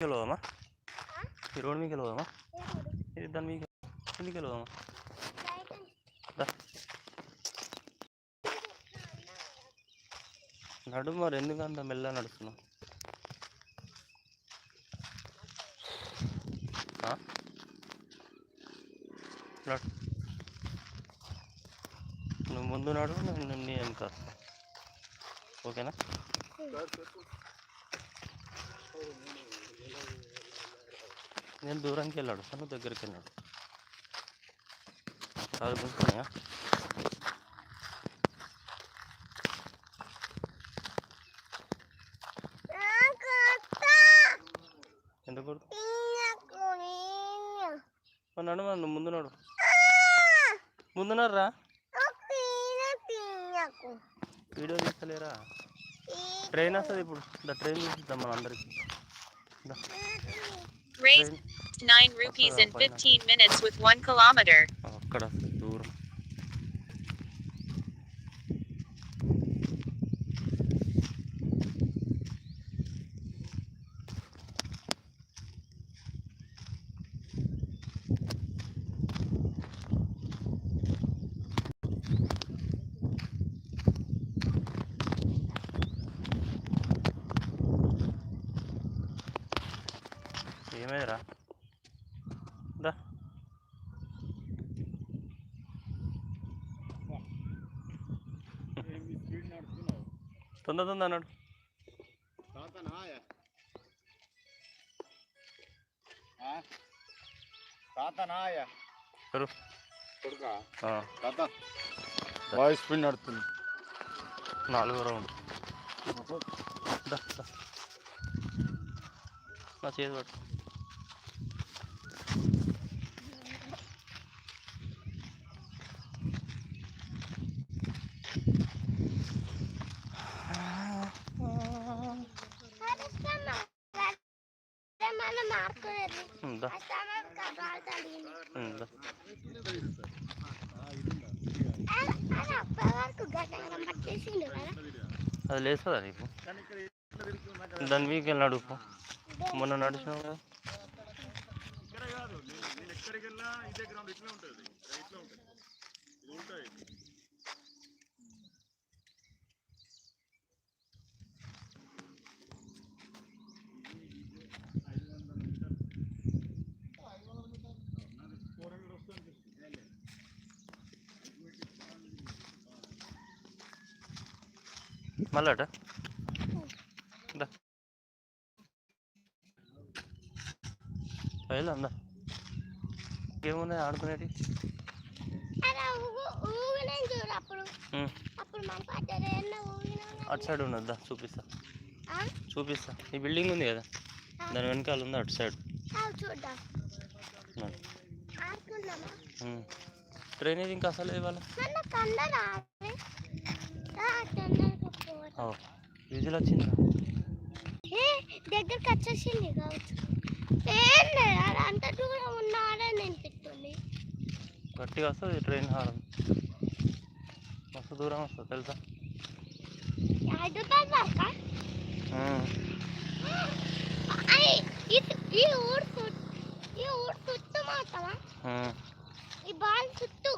వెళ్ళదామా ఈ రోడ్ మీకు వెళ్ళదామా ఇది దాని మీకు ఎందుకు వెళ్ళదామా దా. నడు మరి ఎందుకు అంత మెల్ల నడుస్తున్నావు? ఆ? నడు. నువ్వు ముందు నడు నేను వెనక. ఓకేనా? నేను దూరంకి వెళ్ళాడు తను దగ్గరికి వెళ్ళాడు. కాదు గుంటున్నాయా ఎందుకు నడు నువ్వు ముందు నడు. ముందు నడురా. వీడియో తీస్తలేరా? ట్రైన్ వస్తుంది ఇప్పుడు. ద ట్రైన్ చూపిద్దాం మన No. Raised 9 rupees in 15 minutes with 1 kilometer. ఏమైందిరా? దా. తొందర తొందర అన్నాడు వాయిస్ స్పీడ్ నడుతుంది నాలుగో రౌండ్. నా చేతి పట్టు ఉమ్, దా ఉమ్, దా. అది లేస్తుందా నీకు? దాని మీకు వెళ్ళి నడుపు మొన్న నడిచినావు కదా. మళ్ళీ అట దా వెళ్ళి అందా ఇంకేమున్నాయి ఆడుకునేటి అప్పుడు అప్పుడు. మన పడ్డది ఎన్నో ఊగిన అటు సైడ్ ఉన్నది చూపిస్తా. చూపిస్తా. ఈ బిల్డింగ్ ఉంది కదా? దాని వెనకాల ఉంది అటు సైడ్? ఉమ్. డ్రైనేజ్ ఇంకా అసలు ఇవ్వాలి విజిల్ వచ్చిందా దగ్గరికి వచ్చేసింది కావచ్చు. ఏం లేదు అంత దూరం ఉన్నాడే నేను పెట్టుంది గట్టిగా వస్తుంది ట్రైన్ హారం మస్తు దూరం వస్తుంది తెలుసా? హైదరాబాద్ ఈ ఊరు ఈ ఊరు చుట్టూ మాత్రమా. ఈ బాల్ చుట్టూ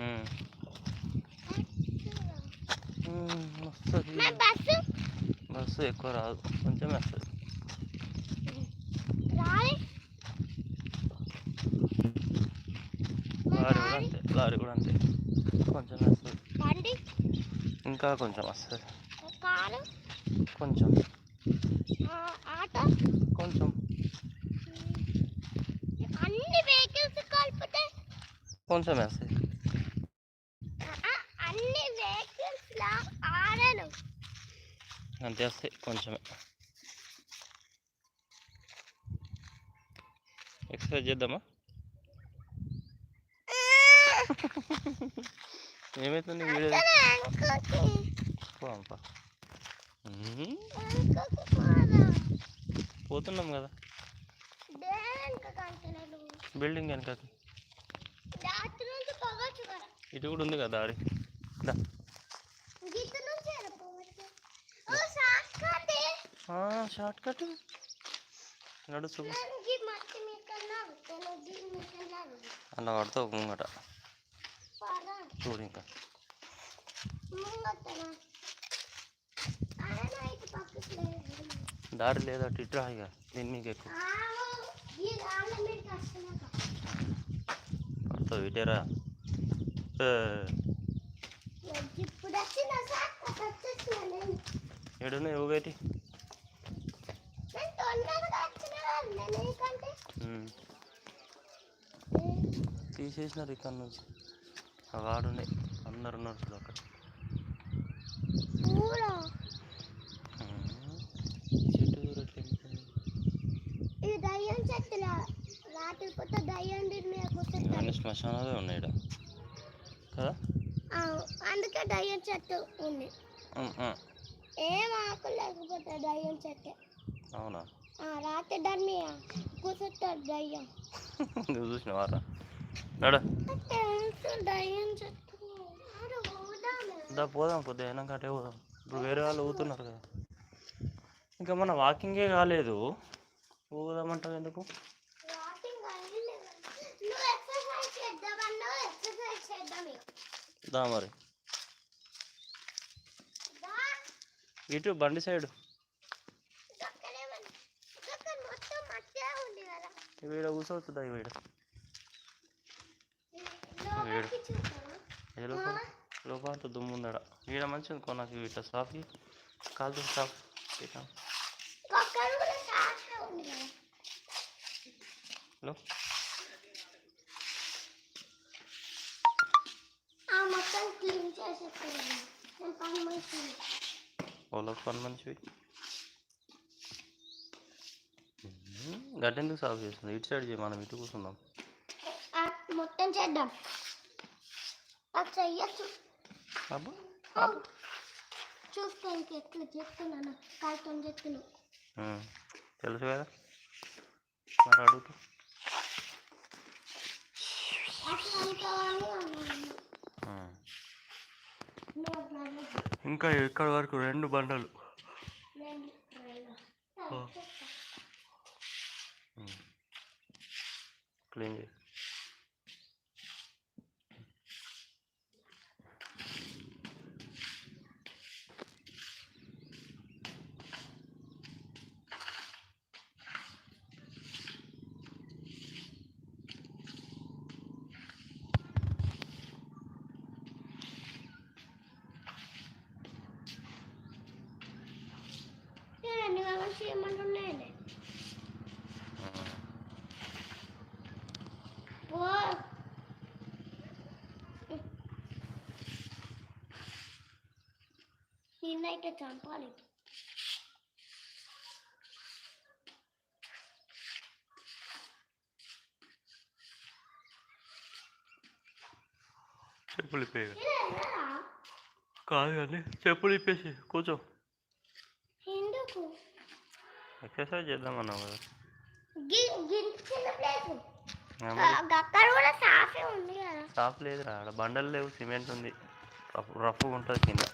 ఉమ్. ఉమ్, వస్తుంది మన బస్సు బస్సు ఎక్కువ రాదు. కొంచెం వస్తుంది. లారీ? కూడా అంతే లారీ కూడా అంతే. కొంచెం వస్తుంది. ఇంకా కొంచెం వస్తుంది. కొంచెం. కొంచెం. కొంచెం వస్తుంది ఆ, అన్ని వెహికల్స్ లా ఆడను అంతే వస్తాయి. కొంచెమే ఎక్సర్సైజ్ చేద్దామా? ఏమవుతుంది వీడియో? పోతున్నాం కదా. బిల్డింగ్ కదా ఇటు కూడా ఉంది కదా దారి దా. Short cut. నడు చూపు అలా పడతావు ముంగట. చూడు ఇంకా. దారి లేదా ఇట్రా ఇక. దీని మీకు ఎక్కువ. పడతావు ఇటేరా ఏడున్నాయి ఊగేటి? తీసేసినారు ఇక్కడ నుంచి. ఆ వాడున్నాయి అందరు ఉన్నారు చూడు అక్కడ. ఇవన్నీ శ్మశానాలే ఉన్నాయి. కదా? అందుకే దయ్యం చెట్టు ఉంది. ఏం ఆకులు లేకపోతే దయ్యం చెట్టు. అవునా? ఆ, రాత్రి దాని కూర్చుంటారు దయ్యం నువ్వు చూసినావారా నడ. దా పోదాం కొద్దిగా అయినాక అటే పోదాం. ఇప్పుడు వేరే వాళ్ళు ఊతున్నారు కదా. ఇంకా మన వాకింగే కాలేదు. ఊదామంటావు ఎందుకు. దా మరి. ఇటు బండి సైడ్ ఇదొక్కడే ఉంది. ఇదొక్కటి మొత్తం మట్టే ఉంది కదా వీడ కూర్చోవచ్చుదా వీడ? ఏ లోపల దుమ్ము ఉందడ వీడ మంచిగా కొ నాకు ఇట్లా సాఫీ కాలుతో సాఫ్ ఇట్లా కదా హలో ఆ మొత్తం క్లీన్ చేసేస్తాను నేను పని మనిషిని. మనిషివి గడ్డెందుకు సాఫ్ చేస్తుంది? ఇటు సైడ్ చేయి మనం ఇటు కూర్చుందాం. మొత్తం చేద్దాం. చెయ్యొచ్చు. అబ్బా. చూస్తే ఇంకెట్లా చెప్తున్నాను కాలుతో చెప్తున్నాను తెలుసు కదా? మరి అడుగుతూ. ఇంకా ఇక్కడ వరకు రెండు బండలు. నేను రైలు. ఓ. క్లీన్ చేయి నిన్నైతే చంపాలి. చెప్పులు ఎన్నడా? కాదు కానీ చెప్పులు ఇప్పేసి కూర్చో. ఎందుకు? ఎక్సర్సైజ్ సాఫీ ఉంది కదా. సాఫ్ లేదురా బండలు లేవు సిమెంట్ ఉంది. రఫ్ రఫ్గా ఉంటుంది కింద.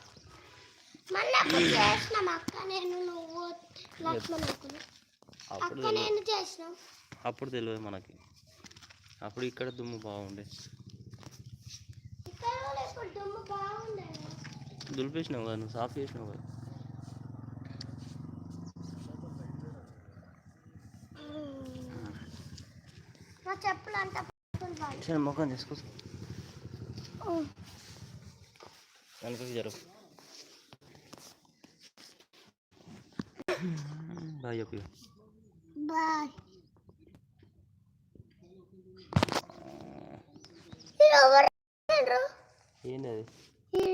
మళ్ళీ అప్పుడు చేసినాం. అక్క నేను నువ్వు లక్ష్మణ్ అక్కను అప్పుడు అక్క తెలియదు. నేను చేసినాం. అప్పుడు తెలియదు మనకి. అప్పుడు ఇక్కడ దుమ్ము బాగుండే. ఇక్కడ కూడా ఇప్పుడు దుమ్ము బాగుంది దులిపేసినావు కదా నువ్వు సాఫ్ చేసినావు కదా. నా చెప్పులు అంతా సరే ముఖం తీసుకో వెనకకి జరుగు. బాయ్ చెప్పు. బాయ్ అది